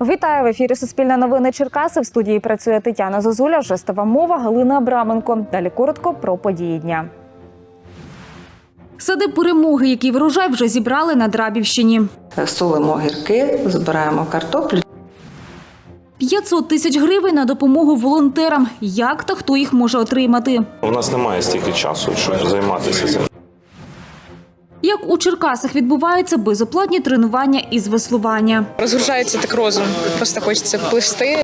Вітаю в ефірі Суспільне новини Черкаси. В студії працює Тетяна Зозуля, жестова мова Галина Абраменко. Далі коротко про події дня. Сади перемоги, який врожай вже зібрали на Драбівщині. солимо огірки, збираємо картоплю. 500 тисяч гривень на допомогу волонтерам. Як та хто їх може отримати? У нас немає стільки часу, щоб займатися цим. Як у Черкасах відбуваються безоплатні тренування із веслування? Розгружається так розум. Просто хочеться плисти.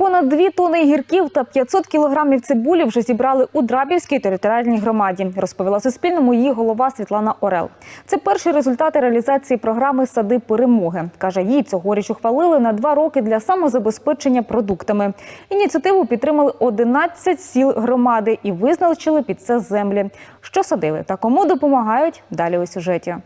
Понад дві тони гірків та 500 кілограмів цибулі вже зібрали у Драбівській територіальній громаді, розповіла Суспільному її голова Світлана Орел. Це перші результати реалізації програми Сади перемоги. каже, її цьогоріч ухвалили на два роки для самозабезпечення продуктами. Ініціативу підтримали 11 сіл громади і визначили під це землі. Що садили та кому допомагають далі у сюжеті.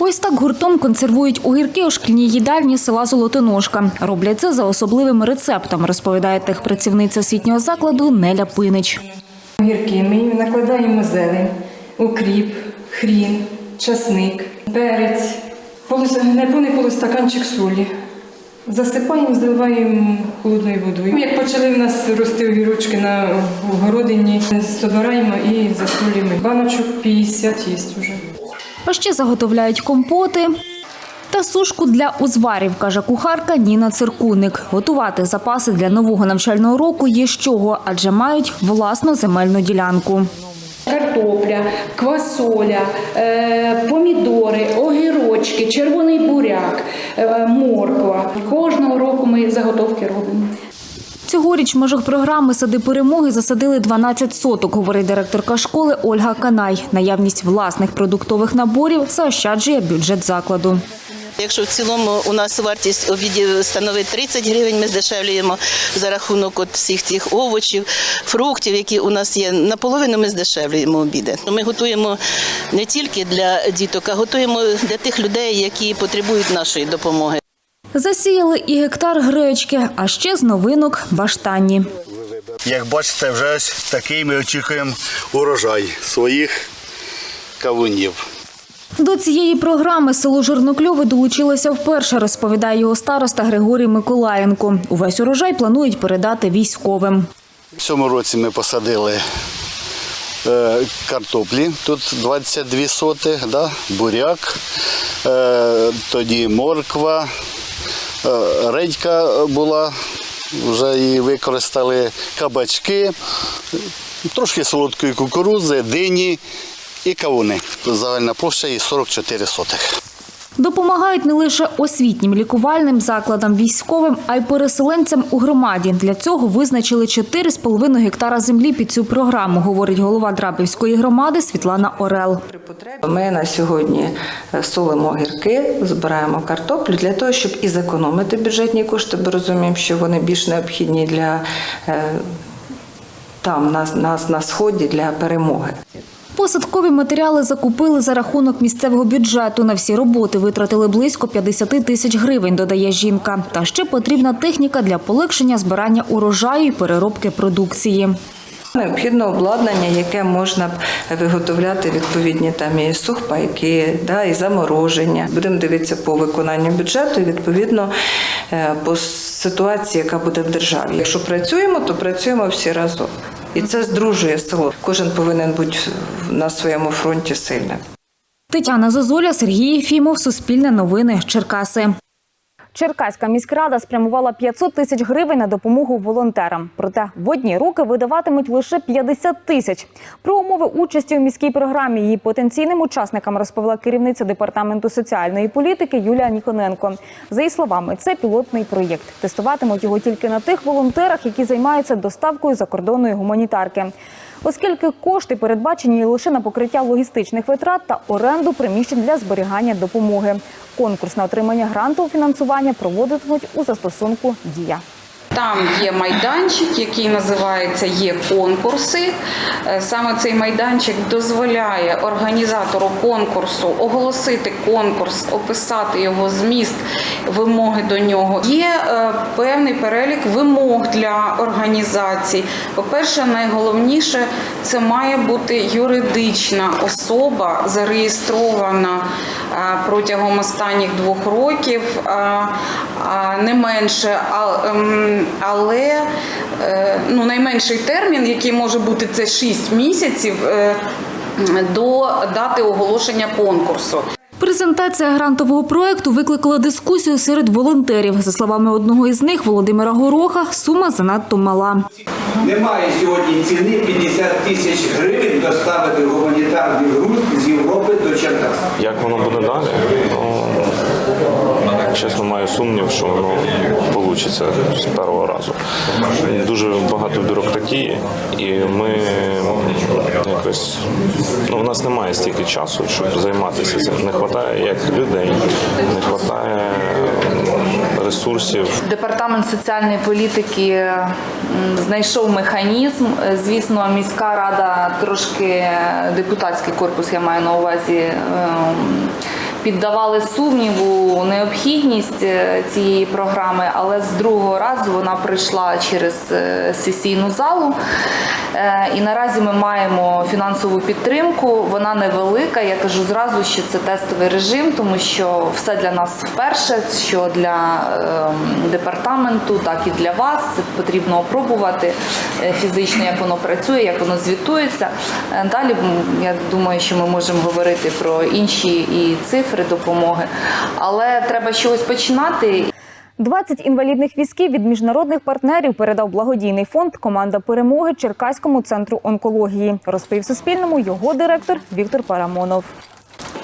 Ось так гуртом консервують огірки у шкільній їдальні села Золотоножка. Роблять це за особливим рецептом, розповідає техпрацівниця освітнього закладу Неля Пинич. Огірки ми накладаємо зелень, укріп, хрін, часник, перець, неповний полустаканчик солі. Засипаємо, заливаємо холодною водою. Як почали в нас рости огірочки на городині, збираємо і засолюємо. Баночок 50 є вже. А ще заготовляють компоти. Та сушку для узварів, каже кухарка Ніна Циркуник. Готувати запаси для нового навчального року є з чого, адже мають власну земельну ділянку. Картопля, квасоля, е, помідори, огірочки, червоний буряк, е, морква. Кожного року ми заготовки робимо. Цьогоріч в межах програми Сади перемоги засадили 12 соток, говорить директорка школи Ольга Канай. Наявність власних продуктових наборів заощаджує бюджет закладу. Якщо в цілому у нас вартість обідів становить 30 гривень, ми здешевлюємо за рахунок от всіх тих овочів, фруктів, які у нас є. Наполовину ми здешевлюємо обіди. Ми готуємо не тільки для діток, а готуємо для тих людей, які потребують нашої допомоги. Засіяли і гектар гречки, а ще з новинок баштанні. Як бачите, вже ось такий ми очікуємо урожай своїх кавунів. До цієї програми село Жирнокльове долучилося вперше, розповідає його староста Григорій Миколаєнко. Увесь урожай планують передати військовим. В цьому році ми посадили е, картоплі, тут 22 соти, да? буряк, е, тоді морква, редька була, вже її використали кабачки, трошки солодкої кукурудзи, дині і кавуни. Загальна площа її 44 сотих. Допомагають не лише освітнім лікувальним закладам військовим, а й переселенцям у громаді. Для цього визначили 4,5 гектара землі під цю програму, говорить голова Драбівської громади Світлана Орел. Ми на сьогодні е, солимо огірки, збираємо картоплю для того, щоб і зекономити бюджетні кошти, бо розуміємо, що вони більш необхідні для е, там, на, на, на сході для перемоги. Посадкові матеріали закупили за рахунок місцевого бюджету. На всі роботи витратили близько 50 тисяч гривень, додає жінка. Та ще потрібна техніка для полегшення збирання урожаю і переробки продукції. Необхідно обладнання, яке можна виготовляти відповідні там і сухпайки, да, і замороження. Будемо дивитися по виконанню бюджету, і, відповідно е, по ситуації, яка буде в державі. Якщо працюємо, то працюємо всі разом. І це здружує село. Кожен повинен бути на своєму фронті сильним. Тетяна Зозуля, Сергій Єфімов, Суспільне новини, Черкаси. Черкаська міськрада спрямувала 500 тисяч гривень на допомогу волонтерам. Проте в одні руки видаватимуть лише 50 тисяч. Про умови участі у міській програмі її потенційним учасникам розповіла керівниця департаменту соціальної політики Юлія Ніконенко. За її словами, це пілотний проєкт. Тестуватимуть його тільки на тих волонтерах, які займаються доставкою закордонної гуманітарки. Оскільки кошти передбачені лише на покриття логістичних витрат та оренду приміщень для зберігання допомоги. Конкурс на отримання гранту фінансування проводитимуть у застосунку Дія. Там є майданчик, який називається Є конкурси. Е, Саме цей майданчик дозволяє організатору конкурсу оголосити конкурс, описати його зміст, вимоги до нього. Є е, певний перелік вимог для організації. По-перше, найголовніше це має бути юридична особа, зареєстрована протягом останніх двох років, не менше, а, ем, але е, ну, найменший термін, який може бути, це 6 місяців е, до дати оголошення конкурсу. Презентація грантового проекту викликала дискусію серед волонтерів. За словами одного із них, Володимира Гороха, сума занадто мала. Немає сьогодні ціни 50 тисяч гривень доставити гуманітарний груз з Європи до Черкас. Як воно буде далі? Ну, чесно, маю сумнів, що воно вийде з першого разу. Дуже багато бюрократії, і ми якось ну, в нас немає стільки часу, щоб займатися цим. Не вистачає як людей, не вистачає ресурсів. Департамент соціальної політики знайшов механізм. Звісно, міська рада трошки депутатський корпус, я маю на увазі. Піддавали сумніву необхідність е, цієї програми, але з другого разу вона прийшла через е, сесійну залу. Е, І наразі ми маємо фінансову підтримку. Вона невелика. Я кажу зразу, що це тестовий режим, тому що все для нас вперше, що для ем, департаменту, так і для вас. Це потрібно опробувати е, фізично, як воно працює, як воно звітується. Е, Далі я думаю, що ми можемо говорити про інші і цифри допомоги, але треба чогось починати. 20 інвалідних візків від міжнародних партнерів передав благодійний фонд Команда перемоги Черкаському центру онкології. Розповів Суспільному його директор Віктор Парамонов.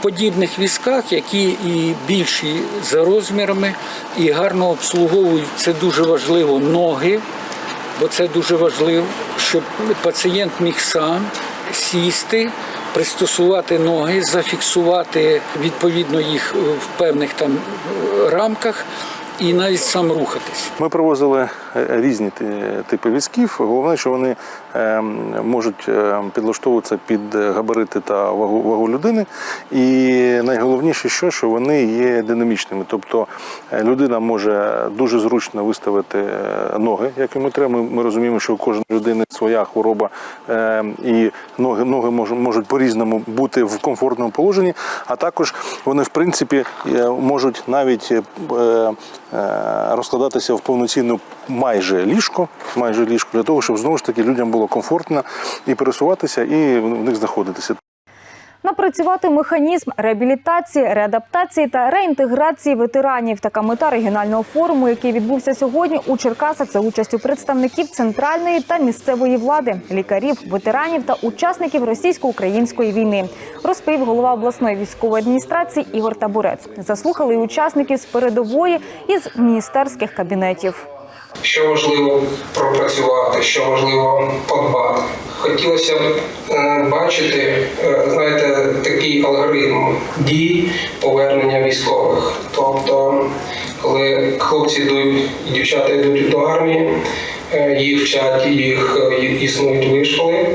подібних візках, які і більші за розмірами, і гарно обслуговують. Це дуже важливо ноги, бо це дуже важливо, щоб пацієнт міг сам сісти. Пристосувати ноги, зафіксувати відповідно їх в певних там рамках і навіть сам рухатись. Ми привозили е, різні ти- типи візків. Головне, що вони е, можуть е, підлаштовуватися під габарити та вагу, вагу людини. І найголовніше, що, що вони є динамічними. Тобто е, людина може дуже зручно виставити е, ноги, як йому треба. Ми, розуміємо, що у кожної людини своя хвороба, е, і ноги, ноги можуть, по-різному бути в комфортному положенні, а також вони, в принципі, е, можуть навіть е, е, розкладатися в повноцінну майже ліжко, майже ліжко, для того, щоб знову ж таки людям було комфортно і пересуватися, і в них знаходитися. Напрацювати механізм реабілітації, реадаптації та реінтеграції ветеранів. Така мета регіонального форуму, який відбувся сьогодні у Черкасах за участю представників центральної та місцевої влади, лікарів, ветеранів та учасників російсько-української війни, розповів голова обласної військової адміністрації Ігор Табурець. Заслухали й учасників з передової із міністерських кабінетів. Що важливо пропрацювати, що важливо подбати. Хотілося б е, бачити, е, знаєте, такий алгоритм дій повернення військових. Тобто, коли хлопці йдуть і дівчата йдуть до армії, е, їх вчать, їх існують вишколи,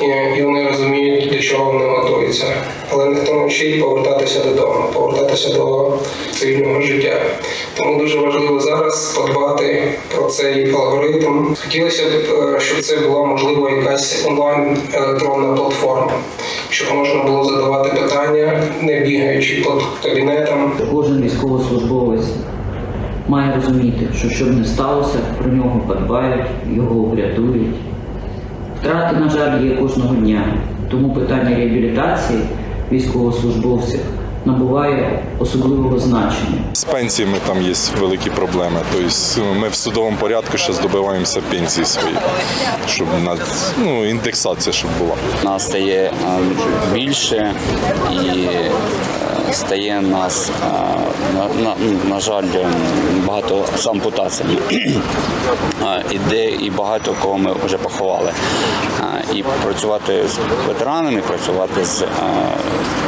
і- вони розуміють, до чого вони готуються. Але ніхто не вчить повертатися додому, повертатися до цивільного життя. Тому дуже важливо зараз подбати про цей алгоритм. Хотілося б, е, щоб це була можливо якась онлайн електронна платформа, щоб можна було задавати питання, не бігаючи по кабінетам. Кожен військовослужбовець має розуміти, що щоб не сталося, про нього подбають, його врятують. Втрати, на жаль, є кожного дня. Тому питання реабілітації військовослужбовців набуває особливого значення. З пенсіями там є великі проблеми. Тобто ми в судовому порядку ще здобиваємося пенсії свої, щоб на ну, індексація щоб була. Нас стає е, більше і стає нас, на, на, ну, на жаль, е, багато з ампутаціями. Іде і багато кого ми вже поховали. І працювати з ветеранами, працювати з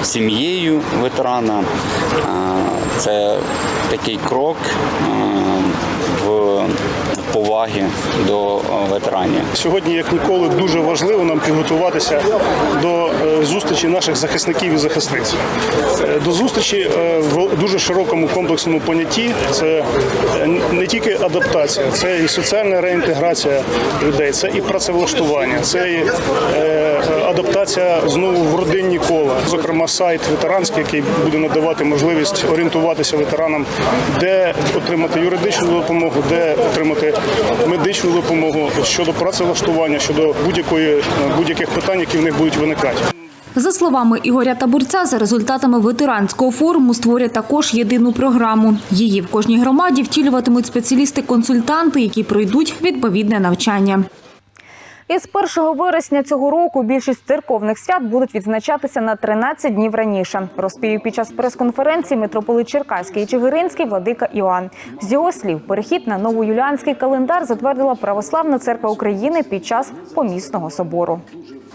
сім'єю ветерана це такий крок в поваги до е, ветеранів. Сьогодні, як ніколи, дуже важливо нам підготуватися до е, зустрічі наших захисників і захисниць. Е, До зустрічі в дуже широкому комплексному понятті це не тільки адаптація, це і соціальна реінтеграція людей, це і працевлаштування, це і адаптація знову в родинні кола. Зокрема, сайт ветеранський, який буде надавати можливість орієнтуватися ветеранам, де отримати юридичну допомогу, де отримати медичну допомогу щодо працевлаштування, щодо будь-якої будь-яких питань, які в них будуть виникати. За словами Ігоря Табурця, за результатами ветеранського форуму створять також єдину програму. Її в кожній громаді втілюватимуть спеціалісти-консультанти, які пройдуть відповідне навчання. Із 1 вересня цього року більшість церковних свят будуть відзначатися на 13 днів раніше. Розповів під час прес-конференції митрополит Черкаський і Чигиринський владика Іоанн. З його слів, перехід на новоюліанський календар затвердила Православна церква України під час помісного собору.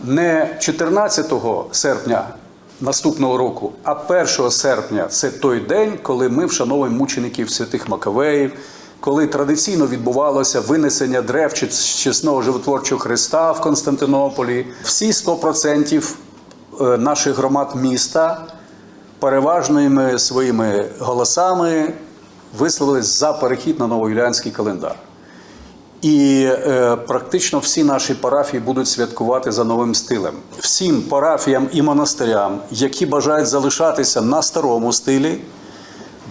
не 14 серпня наступного року, а 1 серпня це той день, коли ми вшановуємо мучеників святих Макавеїв, коли традиційно відбувалося винесення древ чи- чесного животворчого Христа в Константинополі. Всі 100% е, наших громад міста переважними своїми голосами висловились за перехід на новоюліанський календар. І е, практично всі наші парафії будуть святкувати за новим стилем. Всім парафіям і монастирям, які бажають залишатися на старому стилі,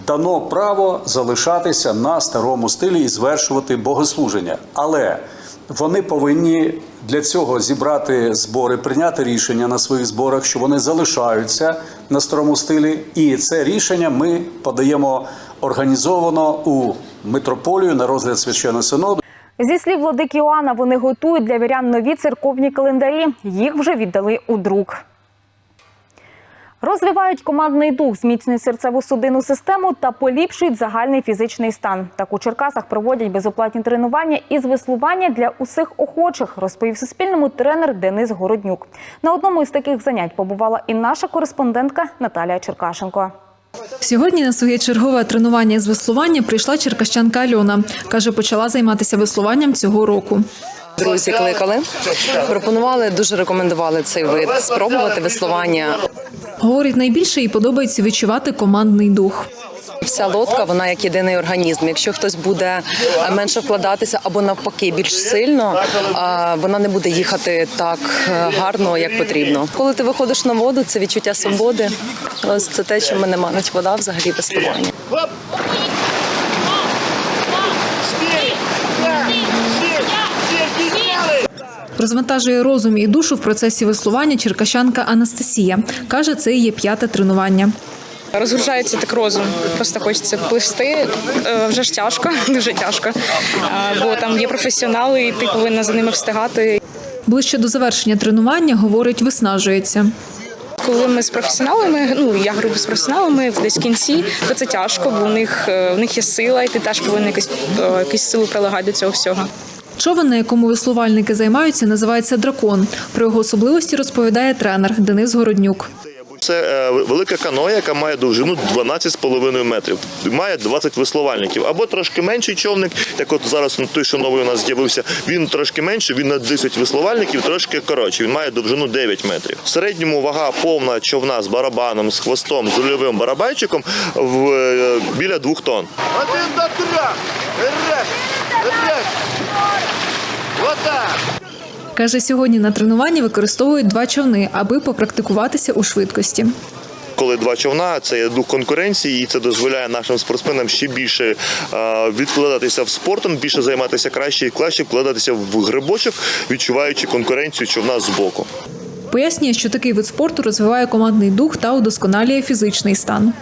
дано право залишатися на старому стилі і звершувати богослуження. Але вони повинні для цього зібрати збори, прийняти рішення на своїх зборах, що вони залишаються на старому стилі. І це рішення ми подаємо організовано у митрополію на розгляд священного синоду. Зі слів владики Іоанна, вони готують для вірян нові церковні календарі. Їх вже віддали у друк. Розвивають командний дух, зміцнюють серцево-судинну систему та поліпшують загальний фізичний стан. Так у Черкасах проводять безоплатні тренування із веслування для усіх охочих, розповів Суспільному тренер Денис Городнюк. На одному із таких занять побувала і наша кореспондентка Наталія Черкашенко. Сьогодні на своє чергове тренування з веслування прийшла черкащанка Альона. Каже, почала займатися веслуванням цього року. Друзі кликали, пропонували, дуже рекомендували цей вид спробувати веслування. Говорить, найбільше їй подобається відчувати командний дух. Вся лодка, вона як єдиний організм. Якщо хтось буде менше вкладатися або навпаки більш сильно, вона не буде їхати так е, гарно, як потрібно. Коли ти виходиш на воду, це відчуття свободи. Ось це те, що мене манить вода взагалі веслування. Розвантажує розум і душу в процесі веслування черкащанка Анастасія. Каже, це її п'яте тренування. Розгружається так розум. Просто хочеться плисти. Е, Вже ж тяжко, дуже тяжко. Бо там є професіонали, і ти повинна за ними встигати. Ближче до завершення тренування, говорить, виснажується. Коли ми з професіоналами, ну я говорю з професіоналами десь в кінці, то це тяжко, бо у них е, в них є сила, і ти теж повинен якусь, е, якусь силу прилагати до цього всього. Човен, на якому веслувальники займаються, називається дракон. Про його особливості розповідає тренер Денис Городнюк. Це е, велика каноя, яка має довжину 12,5 метрів. Має 20 веслувальників. Або трошки менший човник, як от зараз той, що новий у нас з'явився, він трошки менший, він на 10 веслувальників, трошки коротший. Він має довжину 9 метрів. В середньому вага повна човна з барабаном, з хвостом, з рульовим барабанчиком в, е, біля 2 тонн. Один до трьох. Раз, раз. Отак. Каже, сьогодні на тренуванні використовують два човни, аби попрактикуватися у швидкості. Коли два човна, це є дух конкуренції, і це дозволяє нашим спортсменам ще більше е, відкладатися в спортом, більше займатися краще і краще вкладатися в грибочок, відчуваючи конкуренцію човна з боку. Пояснює, що такий вид спорту розвиває командний дух та удосконалює фізичний стан.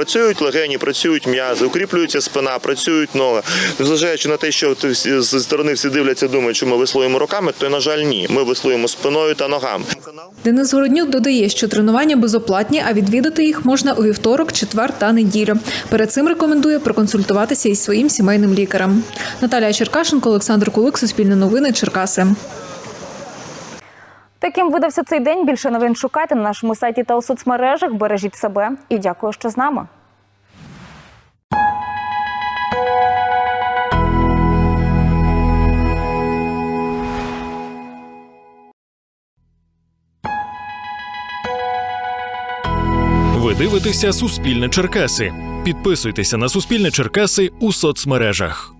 Працюють легені, працюють м'язи, укріплюється спина, працюють ноги. Незважаючи на те, що зі сторони всі дивляться, думають, що ми веслуємо руками, то на жаль, ні. Ми веслуємо спиною та ногами. Денис Городнюк додає, що тренування безоплатні, а відвідати їх можна у вівторок, четвер та неділю. Перед цим рекомендує проконсультуватися із своїм сімейним лікарем. Наталія Черкашенко, Олександр Кулик, Суспільне новини, Черкаси яким видався цей день. Більше новин шукайте на нашому сайті та у соцмережах. Бережіть себе і дякую, що з нами. Ви дивитеся Суспільне Черкаси. Підписуйтеся на Суспільне Черкаси у соцмережах.